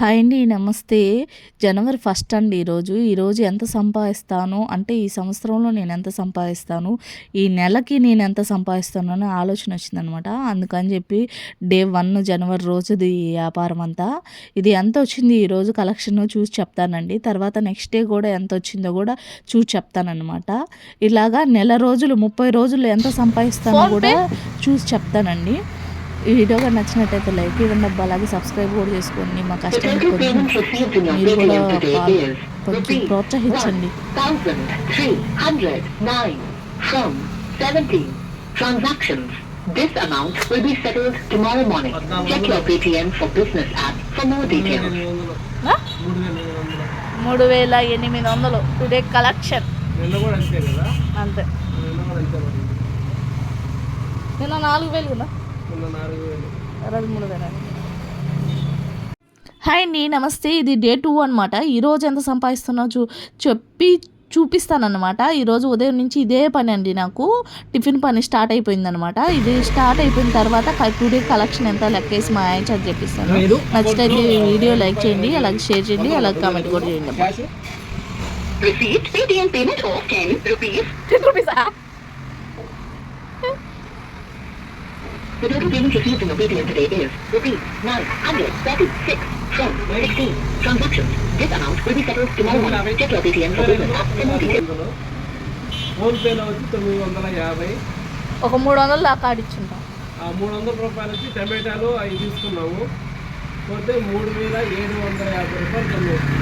Hi అండి నమస్తే. జనవరి first అండి ఈరోజు. ఈరోజు ఎంత సంపాదిస్తాను? అంటే ఈ సంవత్సరంలో నేను ఎంత సంపాదిస్తాను? ఈ నెలకి నేను ఎంత సంపాదిస్తాను? అనే ఆలోచన వచ్చిందనమాట. అందుకని చెప్పి డే వన్ జనవరి రోజుది ఈ వ్యాపారం అంతా. ఇది ఎంత వచ్చింది? ఈరోజు కలెక్షన్ చూసి చెప్తానండి. తర్వాత నెక్స్ట్ డే కూడా ఎంత వచ్చిందో కూడా చూసి చెప్తానమాట ఇలాగా నెల రోజులు ముప్పై రోజులు ఎంత సంపాదిస్తానో కూడా చూసి చెప్తానండి. ఈ వీడియో కానీ నచ్చినట్టయితే లైక్ ఇవ్వండి అబ్బా అలాగే సబ్స్క్రైబ్ కూడా చేసుకోండి. మా కష్టం మీరు కూడా కొంచెం ప్రోత్సహించండి. This మూడు వేల ఎనిమిది వందలు. టుడే కలెక్షన్ అంతే నాలుగు వేలు కదా? వేలు హాయ్ అండి నమస్తే. ఇది డే టూ అనమాట ఈరోజు ఎంత సంపాదిస్తున్నావు చూ చెప్పి చూపిస్తానన్నమాట. ఈరోజు ఉదయం నుంచి ఇదే పని అండి నాకు. టిఫిన్ పని స్టార్ట్ అయిపోయిందనమాట ఇది స్టార్ట్ అయిపోయిన తర్వాత టుడే కలెక్షన్ ఎంత లెక్కేసి మా ఆయన చేత చెప్పిస్తాను. ఈ వీడియో లైక్ చేయండి అలాగే షేర్ చేయండి అలాగే కామెంట్ కూడా చేయండి అబ్బా. Cash Received Paytm payment of 10 rupees. The total payment received in Paytm today is rupees 936 from 16 transactions. This amount will be settled tomorrow morning. Check your Paytm for Business app for more details. ఫోన్ పేలో వచ్చి తొమ్మిది వందల యాభై ఒక మూడు వందలు దాకా ఆడిచ్చుంటాం ఆ మూడు వందల రూపాయలు వచ్చి టమాటాలు అవి తీసుకున్నాము పోతే మూడు వేల ఏడు వందల యాభై రూపాయలు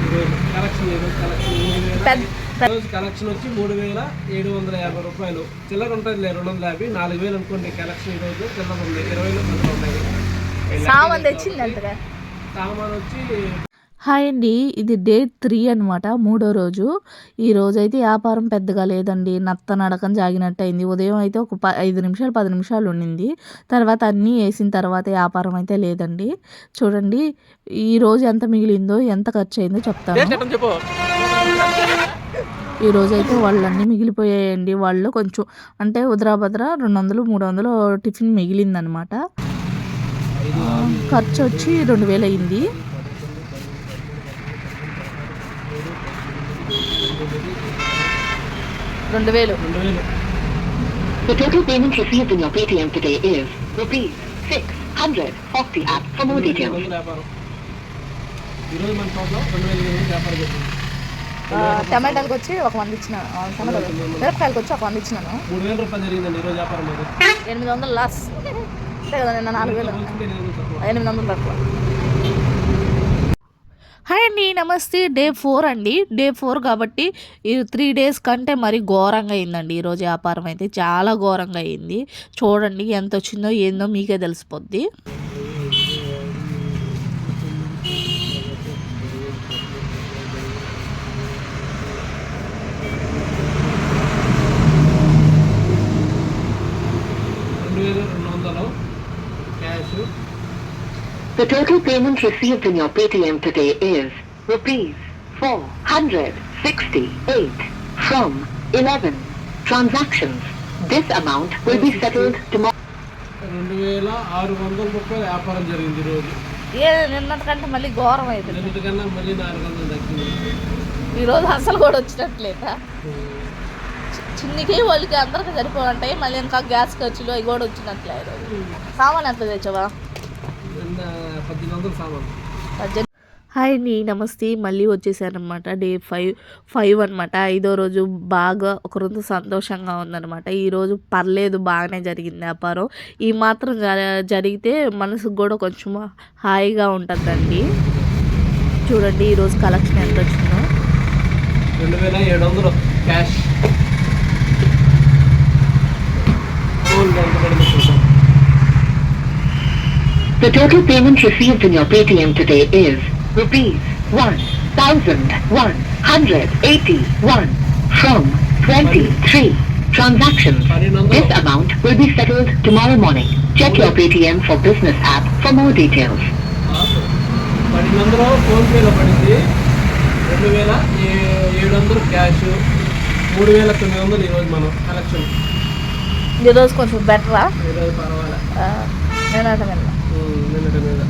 ఈరోజు కలెక్షన్ ఈరోజు కలెక్షన్ మూడు వేల. పెద్ద ఈరోజు కలెక్షన్ వచ్చి మూడు వేల ఏడు వందల యాభై రూపాయలు. చిల్లర ఉంటుంది రెండు వందల యాభై. నాలుగు వేలు అనుకోండి కలెక్షన్ ఈరోజు. చిల్లర ఉంది ఇరవై వేలు చిల్లర ఉన్నాయి. సామాన్ తెచ్చింది అంతగా సామాన్ వచ్చి హాయ్ అండి. ఇది డే త్రీ అనమాట మూడో రోజు. ఈ రోజు అయితే వ్యాపారం పెద్దగా లేదండి. నత్త నడకం జాగినట్టు అయింది ఉదయం అయితే ఒక ప ఐదు నిమిషాలు పది నిమిషాలు ఉండింది. తర్వాత అన్నీ వేసిన తర్వాత వ్యాపారం అయితే లేదండి. చూడండి ఈ రోజు ఎంత మిగిలిందో ఎంత ఖర్చు అయిందో చెప్తాను ఈ రోజు అయితే వాళ్ళన్నీ మిగిలిపోయాయండి. వాళ్ళు కొంచెం అంటే ఉదరాభద్ర రెండు వందలు మూడు వందలు టిఫిన్ మిగిలిందనమాట ఖర్చు వచ్చి రెండు వేలు అయింది రెండు వేలు. రెండు వేలు. The total payment received in your Paytm today is rupees 640 app for more details. టమాటాలకు వచ్చి ఒక వంద ఇచ్చిన మిరపకాయలకు వచ్చి ఒక వంద ఇచ్చినాను. ఎనిమిది వందలు లాస్ అంతే కదా నిన్న నాలుగు వేలు. ఎనిమిది వందలు తక్కువ. ఎనిమిది వందలు తక్కువ హాయ్ అండి నమస్తే డే ఫోర్ అండి. డే ఫోర్ కాబట్టి ఈ త్రీ డేస్ కంటే మరి ఘోరంగా అయిందండి. ఈరోజు వ్యాపారం అయితే చాలా ఘోరంగా అయింది. చూడండి ఎంత వచ్చిందో ఏందో మీకే తెలిసిపోద్ది. The total payment received in your Paytm today is rupees 468 from 11 transactions. This amount will be settled tomorrow. రెండు వేల ఆరు వందల రూపాయలు వ్యాపారం జరిగింది ఈరోజు ఏ నిన్నటికంటే మళ్ళీ ఘోరం అవుతుంది నిన్నటికన్నా మళ్ళీ నాలుగు వందలు తగ్గింది. ఈరోజు అసలు కూడా వచ్చినట్లేదా? చిన్నకి వాళ్ళకి అందరికి సరిపోతుంటాయి మళ్ళీ ఇంకా గ్యాస్ ఖర్చులు అవి కూడా వచ్చినట్లే ఈరోజు సామాన్ ఎంత తెచ్చావా? పద్దెనిమిది వందలు సామాన్ పద్దెనిమిది హాయ్ అండి నమస్తే. మళ్ళీ వచ్చేసానమాట డే ఫైవ్ ఫైవ్ అనమాట ఐదో రోజు బాగా ఒక రోజు సంతోషంగా ఉందన్నమాట. ఈరోజు పర్లేదు బాగానే జరిగింది వ్యాపారం ఈ మాత్రం జ- జరిగితే మనసుకు కూడా కొంచెం హాయిగా ఉంటుందండి. చూడండి ఈరోజు కలెక్షన్ ఎంత వచ్చిందో రెండు వేల ఏడు వందలు cash. The total payment received in your Paytm today is rupees 1,181 from 23 transactions. This amount will be settled tomorrow morning. Check your Paytm for Business app for more details. పన్నెండు వందలు ఫోన్పేలో పడింది రెండు వేల ఏ- ఏడు వందలు క్యాష్ మూడు వేల తొమ్మిది వందలు ఈరోజు మనం కలెక్షన్ ఈరోజు కొంచెం బెటరా ఈరోజు పర్వాలే నేను నిన్నటి మీద